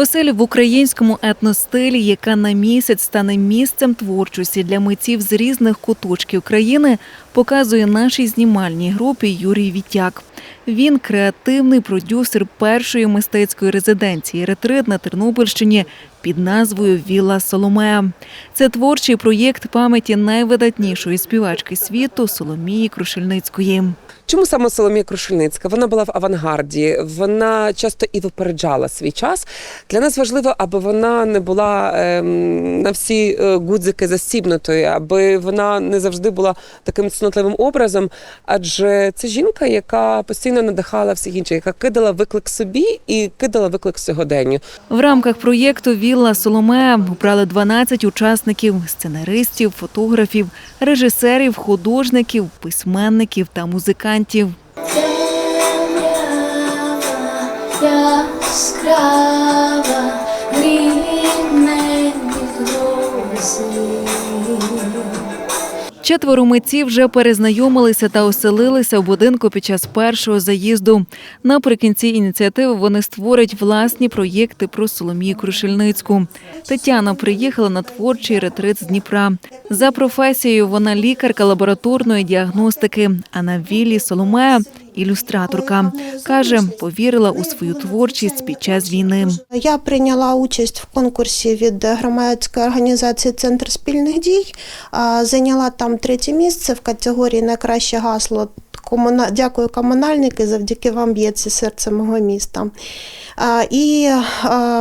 Оселя в українському етностилі, яка на місяць стане місцем творчості для митців з різних куточків країни, показує нашій знімальній групі Юрій Вітяк. Він креативний продюсер першої мистецької резиденції ретрит на Тернопільщині під назвою Вілла Соломея. Це творчий проєкт пам'яті найвидатнішої співачки світу Соломії Крушельницької. Чому саме Соломія Крушельницька? Вона була в авангарді, вона часто і випереджала свій час. Для нас важливо, аби вона не була ем, на всі е, гудзики застібнутою, аби вона не завжди була таким цнотливим образом. Адже це жінка, яка постійно надихала всіх інших, яка кидала виклик собі і кидала виклик сьогоденню. В рамках проєкту Вілла Соломея обрали 12 учасників: сценаристів, фотографів, режисерів, художників, письменників та музикантів. Темрява яскрава, Четверо митців вже перезнайомилися та оселилися в будинку під час першого заїзду. Наприкінці ініціативи вони створять власні проєкти про Соломію Крушельницьку. Тетяна приїхала на творчий ретрит з Дніпра. За професією вона лікарка лабораторної діагностики. А на віллі Соломея ілюстраторка. Каже, повірила у свою творчість під час війни. Я прийняла участь в конкурсі від громадської організації Центр спільних дій. Зайняла там третє місце в категорії Найкраще гасло. Комуна... Дякую, комунальники, завдяки вам б'ється серце мого міста. І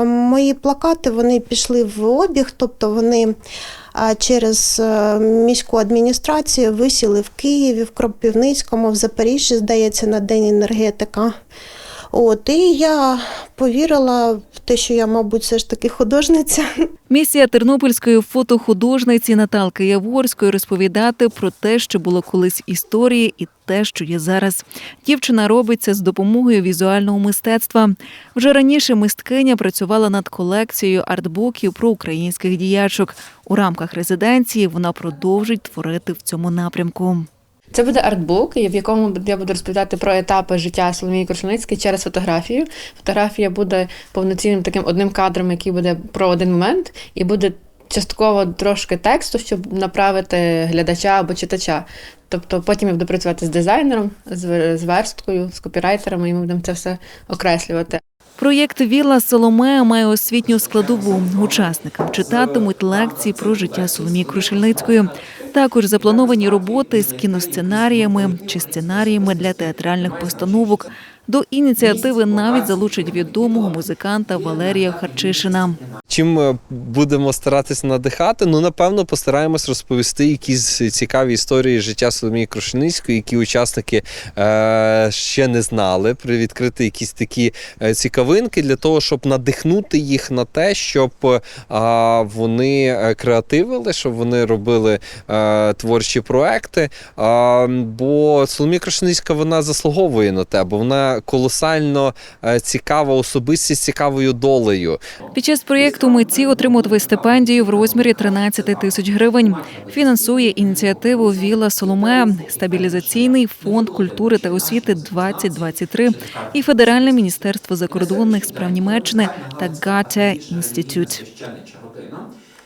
мої плакати вони пішли в обіг, тобто вони через е, міську адміністрацію висіли в Києві, в Кропивницькому, в Запоріжжі, здається, на День енергетика. От, і я повірила в те, що я, мабуть, все ж таки художниця. Місія тернопільської фотохудожниці Наталки Яворської розповідати про те, що було колись історії, і те, що є зараз. Дівчина робить це з допомогою візуального мистецтва. Вже раніше мисткиня працювала над колекцією артбуків про українських діячок. У рамках резиденції вона продовжить творити в цьому напрямку. Це буде артбук, в якому я буду розповідати про етапи життя Соломії Крушеницької через фотографію. Фотографія буде повноцінним таким одним кадром, який буде про один момент, і буде частково трошки тексту, щоб направити глядача або читача. Тобто потім я буду працювати з дизайнером, з версткою, з копірайтерами, і ми будемо це все окреслювати. Проєкт Вілла Соломея має освітню складову. Учасникам читатимуть лекції про життя Соломії Крушельницької. Також заплановані роботи з кіносценаріями чи сценаріями для театральних постановок. До ініціативи навіть залучать відомого музиканта Валерія Харчишина. Чим е, будемо старатися надихати? Ну, напевно, постараємось розповісти якісь цікаві історії життя Соломії Крушеницької, які учасники е, ще не знали, привідкрити якісь такі е, цікавинки для того, щоб надихнути їх на те, щоб е, вони е, креативили, щоб вони робили е, творчі проекти. Бо Соломія Крушеницька вона заслуговує на те, бо вона колосально е, цікава особистість цікавою долею. Під час проєкту митці отримуватимуть стипендію в розмірі 13 тисяч гривень. Фінансує ініціативу Віла Соломея, стабілізаційний фонд культури та освіти 2023 і Федеральне міністерство закордонних справ Німеччини та Гате Інститут.